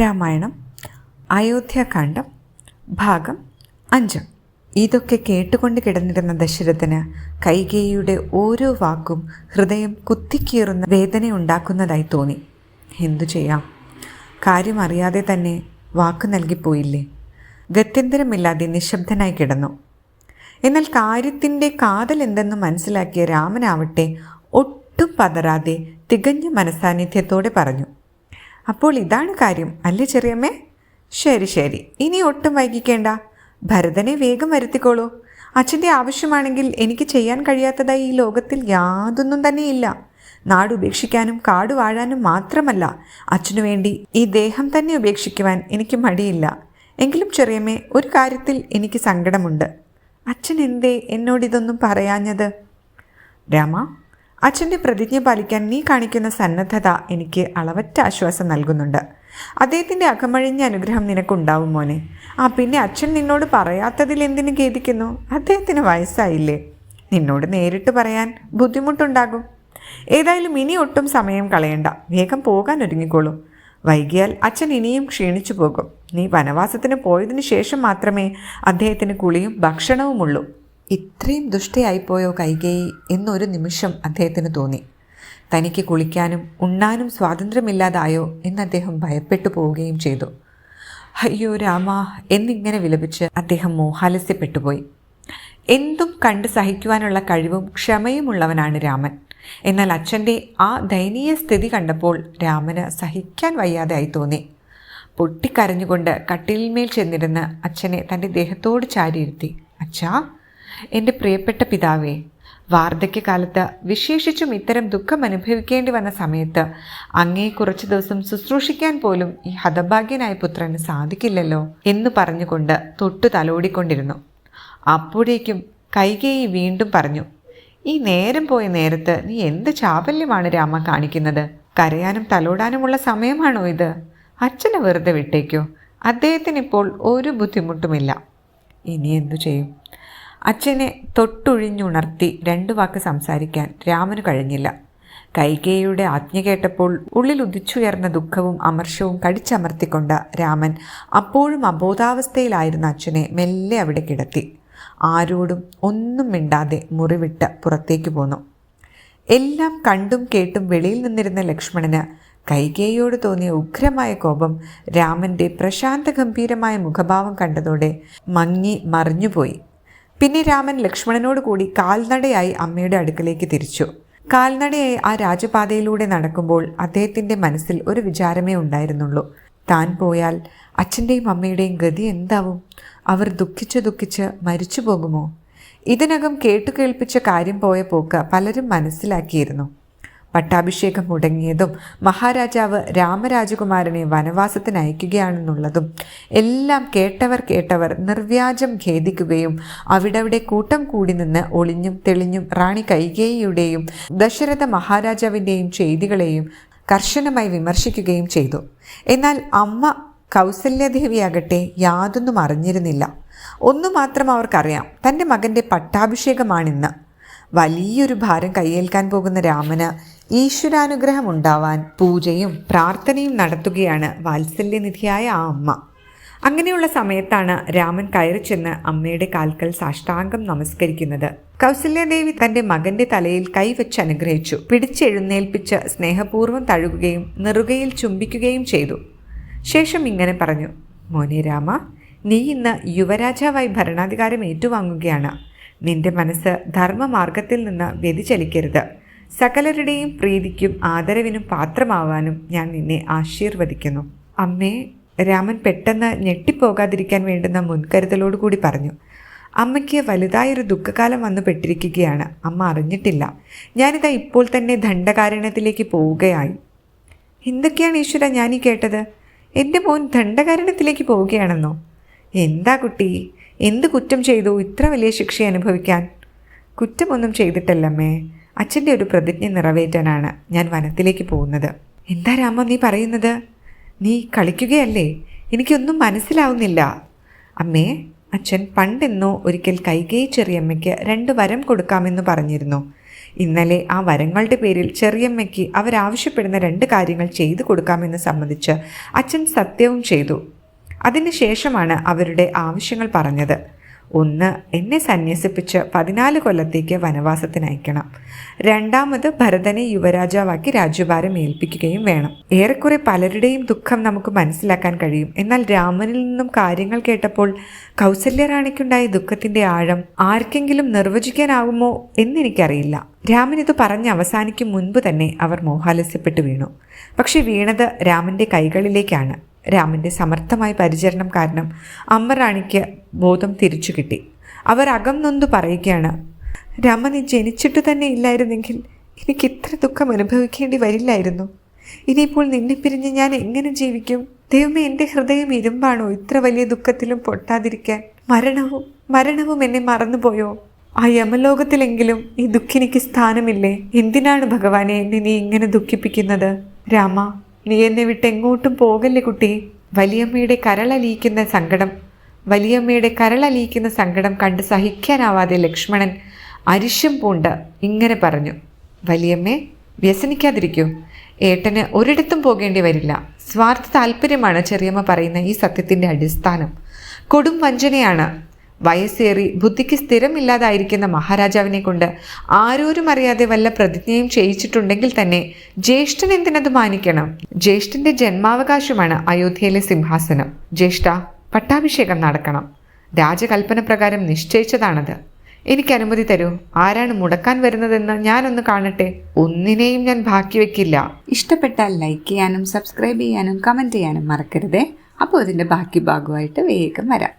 രാമായണം അയോധ്യാകാന്ഡം ഭാഗം അഞ്ച്. ഇതൊക്കെ കേട്ടുകൊണ്ട് കിടന്നിരുന്ന ദശരഥന് കൈകേയിയുടെ ഓരോ വാക്കും ഹൃദയം കുത്തിക്കീറുന്ന വേദനയുണ്ടാക്കുന്നതായി തോന്നി. എന്തു ചെയ്യാം? കാര്യം അറിയാതെ തന്നെ വാക്ക് നൽകിപ്പോയില്ലേ? ഗത്യന്തരമില്ലാതെ നിശബ്ദനായി കിടന്നു. എന്നാൽ കാര്യത്തിന്റെ കാതൽ എന്തെന്ന് മനസ്സിലാക്കിയ രാമനാവട്ടെ ഒട്ടും പതറാതെ തികഞ്ഞ മനസാന്നിധ്യത്തോടെ പറഞ്ഞു. അപ്പോൾ ഇതാണ് കാര്യം അല്ലേ ചെറിയമ്മേ? ശരി ശരി. ഇനി ഒട്ടും വൈകിക്കേണ്ട. ഭരതനെ വേഗം വരുത്തിക്കോളൂ. അച്ഛന്റെ ആവശ്യമാണെങ്കിൽ എനിക്ക് ചെയ്യാൻ കഴിയാത്തതായി ഈ ലോകത്തിൽ യാതൊന്നും തന്നെയില്ല. നാട് ഉപേക്ഷിക്കാനും കാട് വാഴാനും മാത്രമല്ല അച്ഛനു വേണ്ടി ഈ ദേഹം തന്നെ ഉപേക്ഷിക്കുവാൻ എനിക്ക് മടിയില്ല. എങ്കിലും ചെറിയമ്മേ ഒരു കാര്യത്തിൽ എനിക്ക് സങ്കടമുണ്ട്. അച്ഛൻ എന്തേ എന്നോടിതൊന്നും പറയാഞ്ഞത്? രാമ അച്ഛന്റെ പ്രതിജ്ഞ പാലിക്കാൻ നീ കാണിക്കുന്ന സന്നദ്ധത എനിക്ക് അളവറ്റ ആശ്വാസം നൽകുന്നുണ്ട്. അദ്ദേഹത്തിന്റെ അകമഴിഞ്ഞ അനുഗ്രഹം നിനക്കുണ്ടാവും മോനെ. ആ പിന്നെ അച്ഛൻ നിന്നോട് പറയാത്തതിൽ എന്തിനു ഖേദിക്കുന്നു? അദ്ദേഹത്തിന് വയസ്സായില്ലേ. നിന്നോട് നേരിട്ട് പറയാൻ ബുദ്ധിമുട്ടുണ്ടാകും. ഏതായാലും ഇനി ഒട്ടും സമയം കളയണ്ട. വേഗം പോകാൻ ഒരുങ്ങിക്കോളൂ. വൈകിയാൽ അച്ഛൻ ഇനിയും ക്ഷീണിച്ചു പോകും. നീ വനവാസത്തിന് പോയതിനു ശേഷം മാത്രമേ അദ്ദേഹത്തിന് കുളിയും ഭക്ഷണവുമുള്ളൂ. ഇത്രയും ദുഷ്ടയായിപ്പോയോ കൈകേയി എന്നൊരു നിമിഷം അദ്ദേഹത്തിന് തോന്നി. തനിക്ക് കുളിക്കാനും ഉണ്ണാനും സ്വാതന്ത്ര്യമില്ലാതായോ എന്ന് അദ്ദേഹം ഭയപ്പെട്ടു പോവുകയും ചെയ്തു. അയ്യോ രാമ എന്നിങ്ങനെ വിലപിച്ച് അദ്ദേഹം മോഹാലസ്യപ്പെട്ടുപോയി. എന്തും കണ്ട് സഹിക്കുവാനുള്ള കഴിവും ക്ഷമയുമുള്ളവനാണ് രാമൻ. എന്നാൽ അച്ഛന്റെ ആ ദയനീയ സ്ഥിതി കണ്ടപ്പോൾ രാമന് സഹിക്കാൻ വയ്യാതെയായി തോന്നി. പൊട്ടിക്കരഞ്ഞുകൊണ്ട് കട്ടിലിന്മേൽ ചെന്നിരുന്ന് അച്ഛനെ തന്റെ ദേഹത്തോട് ചാരിയിരുത്തി. അച്ഛാ എന്റെ പ്രിയപ്പെട്ട പിതാവേ വാർദ്ധക്യകാലത്ത് വിശേഷിച്ചും ഇത്തരം ദുഃഖം അനുഭവിക്കേണ്ടി വന്ന സമയത്ത് അങ്ങേ കുറച്ച് ദിവസം ശുശ്രൂഷിക്കാൻ പോലും ഈ ഹതഭാഗ്യനായ പുത്രന് സാധിക്കില്ലല്ലോ എന്ന് പറഞ്ഞുകൊണ്ട് തൊട്ടു തലോടിക്കൊണ്ടിരുന്നു. അപ്പോഴേക്കും കൈകേയി വീണ്ടും പറഞ്ഞു ഈ നേരം പോയ നേരത്ത് നീ എന്ത് ചാബല്യമാണ് രാമ കാണിക്കുന്നത്? കരയാനും തലോടാനുമുള്ള സമയമാണോ ഇത്? അച്ഛനെ വെറുതെ വിട്ടേക്കോ. അദ്ദേഹത്തിന് ഇപ്പോൾ ഒരു ബുദ്ധിമുട്ടുമില്ല. ഇനി എന്തു ചെയ്യും? അച്ഛനെ തൊട്ടൊഴിഞ്ഞുണർത്തി രണ്ടു വാക്ക് സംസാരിക്കാൻ രാമന് കഴിഞ്ഞില്ല. കൈകേയുടെ ആജ്ഞ കേട്ടപ്പോൾ ഉള്ളിൽ ഉദിച്ചുയർന്ന ദുഃഖവും അമർഷവും കടിച്ചമർത്തിക്കൊണ്ട രാമൻ അപ്പോഴും അബോധാവസ്ഥയിലായിരുന്ന അച്ഛനെ മെല്ലെ അവിടെ കിടത്തി. ആരോടും ഒന്നും മിണ്ടാതെ മുറിവിട്ട് പുറത്തേക്ക് പോന്നു. എല്ലാം കണ്ടും കേട്ടും വെളിയിൽ നിന്നിരുന്ന ലക്ഷ്മണന് കൈകേയോട് തോന്നിയ ഉഗ്രമായ കോപം രാമന്റെ പ്രശാന്ത ഗംഭീരമായ മുഖഭാവം കണ്ടതോടെ മങ്ങി മറിഞ്ഞുപോയി. പിന്നെ രാമൻ ലക്ഷ്മണനോട് കൂടി കാൽനടയായി അമ്മയുടെ അടുക്കലേക്ക് തിരിച്ചു. കാൽനടയായി ആ രാജപാതയിലൂടെ നടക്കുമ്പോൾ അദ്ദേഹത്തിന്റെ മനസ്സിൽ ഒരു വിചാരമേ ഉണ്ടായിരുന്നുള്ളൂ. താൻ പോയാൽ അച്ഛന്റെയും അമ്മയുടെയും ഗതി എന്താവും? അവർ ദുഃഖിച്ച് ദുഃഖിച്ച് മരിച്ചു പോകുമോ? ഇതിനകം കേട്ടുകേൾപ്പിച്ച കാര്യം പോയ പോക്ക് പലരും മനസ്സിലാക്കിയിരുന്നു. പട്ടാഭിഷേകം മുടങ്ങിയതും മഹാരാജാവ് രാമരാജകുമാരനെ വനവാസത്തിന് അയക്കുകയാണെന്നുള്ളതും എല്ലാം കേട്ടവർ കേട്ടവർ നിർവ്യാജം ഖേദിക്കുകയും അവിടവിടെ കൂട്ടം കൂടി നിന്ന് ഒളിഞ്ഞും തെളിഞ്ഞും റാണി കൈകേയിയുടെയും ദശരഥ മഹാരാജാവിന്റെയും ചെയ്തികളെയും കർശനമായി വിമർശിക്കുകയും ചെയ്തു. എന്നാൽ അമ്മ കൗസല്യദേവിയാകട്ടെ യാതൊന്നും അറിഞ്ഞിരുന്നില്ല. ഒന്നു മാത്രം അവർക്കറിയാം തന്റെ മകന്റെ പട്ടാഭിഷേകമാണിന്ന്. വലിയൊരു ഭാരം കൈയേൽക്കാൻ പോകുന്ന രാമന് ഈശ്വരാനുഗ്രഹം ഉണ്ടാവാൻ പൂജയും പ്രാർത്ഥനയും നടത്തുകയാണ് വാത്സല്യനിധിയായ ആ അമ്മ. അങ്ങനെയുള്ള സമയത്താണ് രാമൻ കയറി ചെന്ന് അമ്മയുടെ കാൽക്കൽ സാഷ്ടാംഗം നമസ്കരിക്കുന്നത്. കൗസല്യദേവി തന്റെ മകന്റെ തലയിൽ കൈവച്ച് അനുഗ്രഹിച്ചു. പിടിച്ചെഴുന്നേൽപ്പിച്ച് സ്നേഹപൂർവം തഴുകുകയും നെറുകയിൽ ചുംബിക്കുകയും ചെയ്തു. ശേഷം ഇങ്ങനെ പറഞ്ഞു മോനെ രാമ നീ ഇന്ന് യുവരാജാവായി ഭരണാധികാരം ഏറ്റുവാങ്ങുകയാണ്. നിന്റെ മനസ്സ് ധർമ്മമാർഗത്തിൽ നിന്ന് വ്യതിചലിക്കരുത്. സകലരുടെയും പ്രീതിക്കും ആദരവിനും പാത്രമാവാനും ഞാൻ നിന്നെ ആശീർവദിക്കുന്നു. അമ്മേ രാമൻ പെട്ടെന്ന് ഞെട്ടിപ്പോകാതിരിക്കാൻ വേണ്ടുന്ന മുൻകരുതലോടു കൂടി പറഞ്ഞു. അമ്മയ്ക്ക് വലുതായൊരു ദുഃഖകാലം വന്നു പെട്ടിരിക്കുകയാണ്. അമ്മ അറിഞ്ഞിട്ടില്ല. ഞാനിതാ ഇപ്പോൾ തന്നെ ദണ്ഡകാരണത്തിലേക്ക് പോവുകയായി. എന്തൊക്കെയാണ് ഈശ്വര ഞാൻ ഞാനീ കേട്ടത്? എന്റെ മോൻ ദണ്ഡകാരണത്തിലേക്ക് പോവുകയാണെന്നോ? എന്താ കുട്ടി? എന്ത് കുറ്റം ചെയ്തു ഇത്ര വലിയ ശിക്ഷ അനുഭവിക്കാൻ? കുറ്റമൊന്നും ചെയ്തിട്ടല്ലമ്മേ. അച്ഛന്റെ ഒരു പ്രതിജ്ഞ നിറവേറ്റാനാണ് ഞാൻ വനത്തിലേക്ക് പോകുന്നത്. എന്താ രാമ നീ പറയുന്നത്? നീ കളിക്കുകയല്ലേ? എനിക്കൊന്നും മനസ്സിലാവുന്നില്ല. അമ്മേ അച്ഛൻ പണ്ടെന്നോ ഒരിക്കൽ കൈകേയി ചെറിയമ്മയ്ക്ക് രണ്ട് വരം കൊടുക്കാമെന്ന് പറഞ്ഞിരുന്നു. ഇന്നലെ ആ വരങ്ങളുടെ പേരിൽ ചെറിയമ്മയ്ക്ക് അവരാവശ്യപ്പെടുന്ന രണ്ട് കാര്യങ്ങൾ ചെയ്തു കൊടുക്കാമെന്ന് സംബന്ധിച്ച് അച്ഛൻ സത്യവും ചെയ്തു. അതിനുശേഷമാണ് അവരുടെ ആവശ്യങ്ങൾ പറഞ്ഞത്. ഒന്ന് എന്നെ സന്യസിപ്പിച്ച് പതിനാല് കൊല്ലത്തേക്ക് വനവാസത്തിന് അയക്കണം. രണ്ടാമത് ഭരതനെ യുവരാജാവാക്കി രാജ്യഭാരം ഏൽപ്പിക്കുകയും വേണം. ഏറെക്കുറെ പലരുടെയും ദുഃഖം നമുക്ക് മനസ്സിലാക്കാൻ കഴിയും. എന്നാൽ രാമനിൽ നിന്നും കാര്യങ്ങൾ കേട്ടപ്പോൾ കൗസല്യറാണിക്കുണ്ടായ ദുഃഖത്തിന്റെ ആഴം ആർക്കെങ്കിലും നിർവചിക്കാനാവുമോ എന്നെനിക്കറിയില്ല. രാമൻ ഇത് പറഞ്ഞ് അവസാനിക്കും മുൻപ് തന്നെ അവർ മോഹാലസ്യപ്പെട്ടു വീണു. പക്ഷെ വീണത് രാമന്റെ കൈകളിലേക്കാണ്. രാമന്റെ സമർത്ഥമായ പരിചരണം കാരണം അമ്മറാണിക്ക് ബോധം തിരിച്ചു കിട്ടി. അവർ അകം നൊന്തു പറയുകയാണ് രാമ നീ ജനിച്ചിട്ട് തന്നെ ഇല്ലായിരുന്നെങ്കിൽ എനിക്ക് ഇത്ര ദുഃഖം അനുഭവിക്കേണ്ടി വരില്ലായിരുന്നു. ഇനിയിപ്പോൾ നിന്നെ പിരിഞ്ഞ് ഞാൻ എങ്ങനെ ജീവിക്കും? ദൈവമേ എന്റെ ഹൃദയം ഇരുമ്പാണോ ഇത്ര വലിയ ദുഃഖത്തിലും പൊട്ടാതിരിക്കാൻ? മരണവും മരണവും എന്നെ മറന്നുപോയോ? ആ യമലോകത്തിലെങ്കിലും ഈ ദുഃഖിനിക്ക് സ്ഥാനമില്ലേ? എന്തിനാണ് ഭഗവാനെ എന്നെ നീ ഇങ്ങനെ ദുഃഖിപ്പിക്കുന്നത്? രാമ നീ എന്നെ വിട്ട് എങ്ങോട്ടും പോകല്ലേ കുട്ടി? വലിയമ്മയുടെ കരളലിയിക്കുന്ന സങ്കടം. വലിയമ്മയുടെ കരളലിയിക്കുന്ന സങ്കടം കണ്ട് സഹിക്കാനാവാതെ ലക്ഷ്മണൻ അരിശം പൂണ്ട് ഇങ്ങനെ പറഞ്ഞു. വലിയമ്മേ വ്യസനിക്കാതിരിക്കൂ. ഏട്ടന് ഒരിടത്തും പോകേണ്ടി വരില്ല. സ്വാർത്ഥ താല്പര്യമാണ് ചെറിയമ്മ പറയുന്ന ഈ സത്യത്തിന്റെ അടിസ്ഥാനം. കൊടും വഞ്ചനയാണ്. വയസ്സേറി ബുദ്ധിക്ക് സ്ഥിരമില്ലാതായിരിക്കുന്ന മഹാരാജാവിനെ കൊണ്ട് ആരോരും അറിയാതെ വല്ല പ്രതിജ്ഞയും ചെയ്യിച്ചിട്ടുണ്ടെങ്കിൽ തന്നെ ജ്യേഷ്ഠൻ എന്തിനത് മാനിക്കണം? ജ്യേഷ്ഠന്റെ ജന്മാവകാശമാണ് അയോധ്യയിലെ സിംഹാസനം. ജ്യേഷ്ഠ പട്ടാഭിഷേകം നടക്കണം. രാജകൽപ്പന പ്രകാരം നിശ്ചയിച്ചതാണത്. എനിക്ക് അനുമതി തരൂ. ആരാണ് മുടക്കാൻ വരുന്നതെന്ന് ഞാനൊന്ന് കാണട്ടെ? ഒന്നിനെയും ഞാൻ ബാക്കി വെക്കില്ല. ഇഷ്ടപ്പെട്ടാൽ ലൈക്ക് ചെയ്യാനും സബ്സ്ക്രൈബ് ചെയ്യാനും കമന്റ് ചെയ്യാനും മറക്കരുതേ. അപ്പോൾ ഇതിന്റെ ബാക്കി ഭാഗമായിട്ട് വേഗം വരാം.